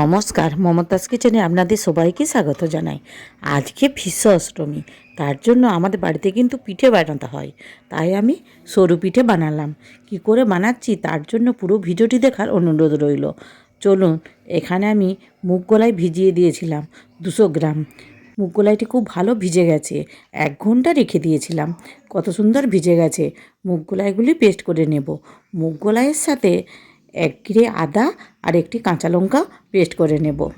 নমস্কার, মমতাজ কিচেনে আপনাদের সবাইকে স্বাগত জানাই। আজকে ভীষ্ম অষ্টমী, তার জন্য আমাদের বাড়িতে কিন্তু পিঠে বানাতে হয়। তাই আমি সরু পিঠে বানালাম। কি করে বানাচ্ছি? তার জন্য পুরো ভিডিওটি দেখার অনুরোধ রইল। চলুন, এখানে আমি মুগ গলায় ভিজিয়ে দিয়েছিলাম দুশো গ্রাম। মুগ কলাইটি খুব ভালো ভিজে গেছে। এক ঘণ্টা রেখে দিয়েছিলাম। কত সুন্দর ভিজে গেছে। মুগ কলাইগুলি পেস্ট করে নেব। মুগ কলাইয়ের সাথে এক কিরে আদা আর একটি কাঁচা লঙ্কা পেস্ট করে নেব।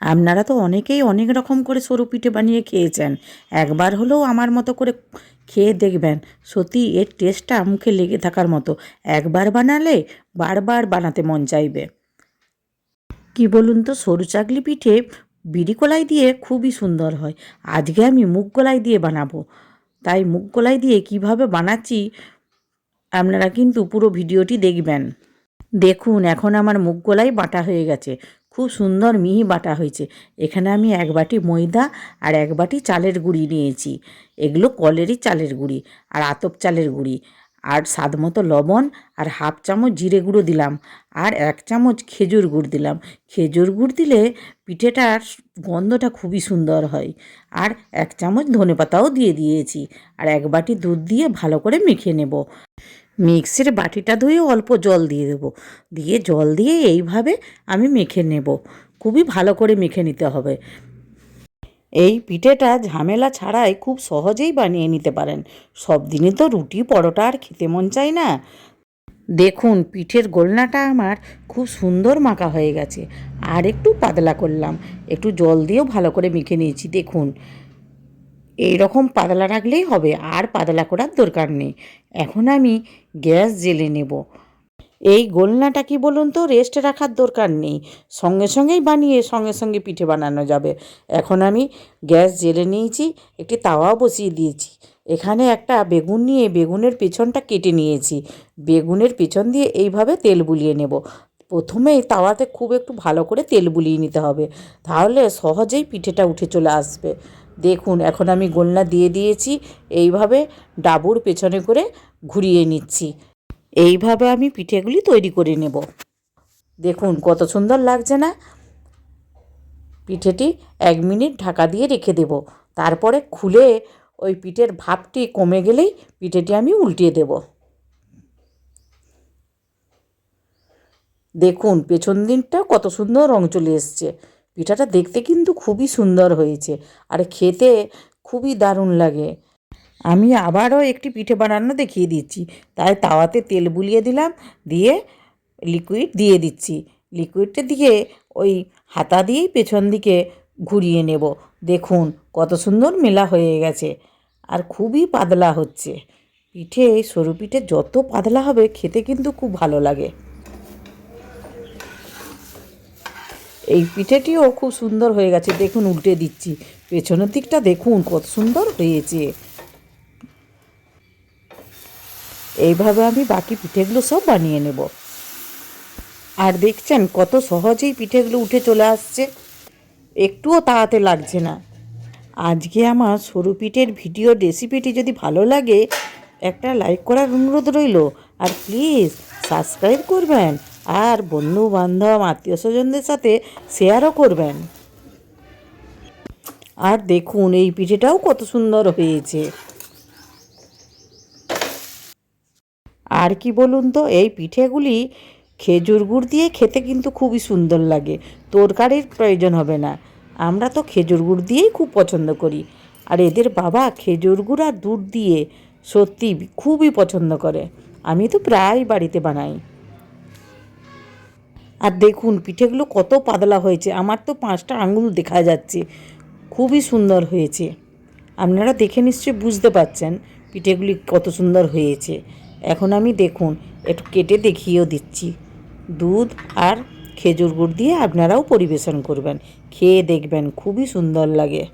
আপনারা তো অনেকেই অনেক রকম করে সরু পিঠে বানিয়ে খেয়েছেন। একবার হলেও আমার মতো করে খেয়ে দেখবেন। সত্যি এর টেস্টটা মুখে লেগে থাকার মতো। একবার বানালে বারবার বানাতে মন চাইবে। কি বলুন তো, সরু চাকলি পিঠে বিড়ি কলাই দিয়ে খুবই সুন্দর হয়। আজকে আমি মুগ কলাই দিয়ে বানাবো। তাই মুগ কলাই দিয়ে কীভাবে বানাচ্ছি আপনারা কিন্তু পুরো ভিডিওটি দেখবেন। দেখুন, এখন আমার মুগ কলাই বাটা হয়ে গেছে। খুব সুন্দর মিহি বাটা হয়েছে। এখানে আমি এক বাটি ময়দা আর এক বাটি চালের গুঁড়ি নিয়েছি। এগুলো কলেরই চালের গুঁড়ি আর আতপ চালের গুঁড়ি। আর স্বাদ মতো লবণ আর হাফ চামচ জিরে গুঁড়ো দিলাম আর এক চামচ খেজুর গুড় দিলাম। খেজুর গুড় দিলে পিঠেটার গন্ধটা খুবই সুন্দর হয়। আর এক চামচ ধনে পাতাও দিয়ে দিয়েছি। আর এক বাটি দুধ দিয়ে ভালো করে মেখে নেব। মিক্সির বাটিটা ধুয়ে অল্প জল দিয়ে দেবো। দিয়ে জল দিয়ে এইভাবে আমি মেখে নেব। খুবই ভালো করে মেখে নিতে হবে। এই পিঠেটা ঝামেলা ছাড়াই খুব সহজেই বানিয়ে নিতে পারেন। সব দিনে তো রুটি, পরোটা আর খেতে মন চায় না। দেখুন, পিঠের গোলনাটা আমার খুব সুন্দর মাখা হয়ে গেছে। আর একটু পাতলা করলাম। একটু জল দিয়েও ভালো করে মেখে নিয়েছি। দেখুন এই রকম পাতলা রাখলেই হবে, আর পাতলা করার দরকার নেই। এখন আমি গ্যাস জেলে নেব। এই গোলনাটা কি বলুন তো রেস্ট রাখার দরকার নেই। সঙ্গে সঙ্গেই বানিয়ে সঙ্গে সঙ্গে পিঠে বানানো যাবে। এখন আমি গ্যাস জেলে নিয়েছি, একটি তাওয়াও বসিয়ে দিয়েছি। এখানে একটা বেগুন নিয়ে বেগুনের পেছনটা কেটে নিয়েছি। বেগুনের পেছন দিয়ে এইভাবে তেল বুলিয়ে নেব। প্রথমেই তাওয়াতে খুব একটু ভালো করে তেল বুলিয়ে নিতে হবে, তাহলে সহজেই পিঠেটা উঠে চলে আসবে। দেখুন, এখন আমি গোলনা দিয়ে দিয়েছি, এইভাবে ডাবুর পেছনে করে ঘুরিয়ে নিচ্ছি। এইভাবে আমি পিঠেগুলি তৈরি করে নেব। দেখুন, কত সুন্দর লাগছে না? পিঠেটি এক মিনিট ঢাকা দিয়ে রেখে দেব। তারপরে খুলে ওই পিঠের ভাপটি কমে গেলেই পিঠেটি আমি উল্টিয়ে দেব। দেখুন, পেছন দিনটা কত সুন্দর রং চলে এসছে। পিঠাটা দেখতে কিন্তু খুবই সুন্দর হয়েছে আর খেতে খুবই দারুণ লাগে। আমি আবারও একটি পিঠে বানানো দেখিয়ে দিচ্ছি। তাই তাওয়াতে তেল বুলিয়ে দিলাম, দিয়ে লিকুইড দিয়ে দিচ্ছি। লিকুইডটা দিয়ে ওই হাতা দিয়েই পেছন দিকে ঘুরিয়ে নেব। দেখুন কত সুন্দর মেলা হয়ে গেছে আর খুবই পাতলা হচ্ছে। পিঠে সরু পিঠে যত পাতলা হবে খেতে কিন্তু খুব ভালো লাগে। এই পিঠেটিও খুব সুন্দর হয়ে গেছে। দেখুন, উল্টে দিচ্ছি। পেছনের দিকটা দেখুন, কত সুন্দর হয়েছে। এইভাবে আমি বাকি পিঠেগুলো সব বানিয়ে নেব। আর দেখছেন, কত সহজেই পিঠেগুলো উঠে চলে আসছে। একটুও তাড়াতে লাগছে না। আজকে আমার সরু পিঠের ভিডিও রেসিপিটি যদি ভালো লাগে, একটা লাইক করার অনুরোধ রইল। আর প্লিজ সাবস্ক্রাইব করবেন। আর বন্ধু বান্ধব আত্মীয় স্বজনদের সাথে শেয়ারও করবেন। আর দেখুন, এই পিঠেটাও কত সুন্দর হয়েছে। আর কি বলুন তো, এই পিঠেগুলি খেজুর গুড় দিয়ে খেতে কিন্তু খুবই সুন্দর লাগে। তরকারির প্রয়োজন হবে না। আমরা তো খেজুর গুড় দিয়েই খুব পছন্দ করি। আর এদের বাবা খেজুর গুড় আর দুধ দিয়ে সত্যি খুবই পছন্দ করে। আমি তো প্রায় বাড়িতে বানাই। আর দেখুন, পিঠেগুলো কত পাতলা হয়েছে। আমার তো পাঁচটা আঙুল দেখা যাচ্ছে। খুবই সুন্দর হয়েছে। আপনারা দেখে নিশ্চয়ই বুঝতে পারছেন পিঠেগুলি কত সুন্দর হয়েছে। এখন আমি দেখুন, একটু কেটে দেখিয়েও দিচ্ছি। দুধ আর খেজুর গুড় দিয়ে আপনারাও পরিবেশন করবেন। খেয়ে দেখবেন, খুবই সুন্দর লাগে।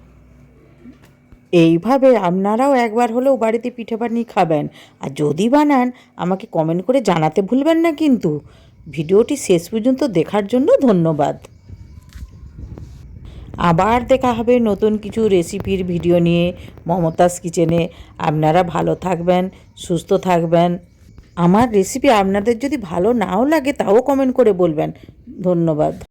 এইভাবে আপনারাও একবার হলেও বাড়িতে পিঠে বানিয়ে খাবেন। আর যদি বানান, আমাকে কমেন্ট করে জানাতে ভুলবেন না কিন্তু। ভিডিওটি শেষ পর্যন্ত দেখার জন্য ধন্যবাদ। আবার দেখা হবে নতুন কিছু রেসিপির ভিডিও নিয়ে মমতাস কিচেনে। আপনারা ভালো থাকবেন, সুস্থ থাকবেন। আমার রেসিপি আপনাদের যদি ভালো নাও লাগে তাও কমেন্ট করে বলবেন। ধন্যবাদ।